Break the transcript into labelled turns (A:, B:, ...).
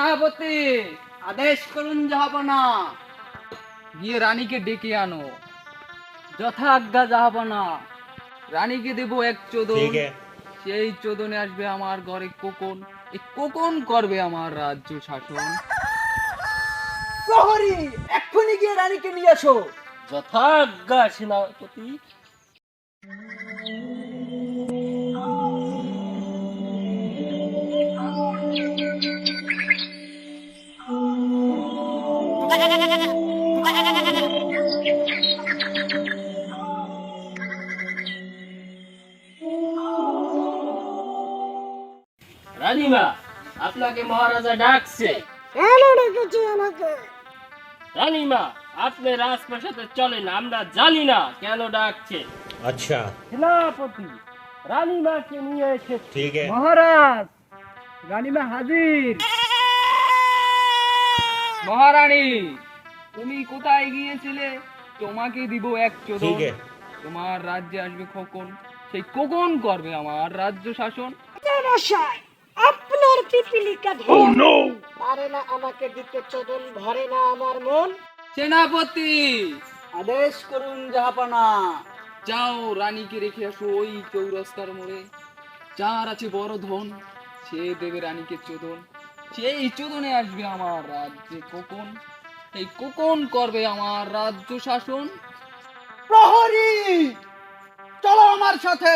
A: সেনাপতি আদেশ করুন যাহাপনা গিয়ে রানীকে ডেকে আনো। যথা আজ্ঞা যাহাপনা রানীকে দেব এক চোদন। সেই চোদনে আসবে আমার ঘরে কোকন। এই কোকন করবে আমার রাজ্য শাসন।
B: প্রহরী এক্ষুনি গিয়ে রানীকে নিয়ে আসো
C: যথা আজ্ঞা সেনাপতি। রানীমা আপনাকে মহারাজা ডাকছে।
D: কেন ডেকেছে আমাকে?
C: রানীমা আপনি রাজপ্রাসাদে চলেন আমরা জানি না কেন ডাকছে।
E: আচ্ছা।
C: সেনাপতি রানীমাকে নিয়ে এসেছে।
A: মহারাজ রানীমা হাজির। মহারানী তুমি কোথায় গিয়েছিলে? তোমাকে দিব এক চোদন। তোমার রাজ্যে আসবে খোকন। সেই খোকন করবে আমার রাজ্য শাসন।
D: আচ্ছা, আপনার পিপিলিকা oh, পারে না আমাকে দিতে চোদন ভরে না আমার মন।
A: সেনাপতি
B: আদেশ করুন জাহাপানা।
A: যাও রানীকে রেখে আসো ওই চৌরাস্তার মোড়ে। যার আছে বড় ধন সে দেবে রানীকে চোদন। সেই চোদনে আসবে আমার রাজ্যে কোকন এই কোকন করবে আমার রাজ্য শাসন।
B: প্রহরী, চলো আমার সাথে।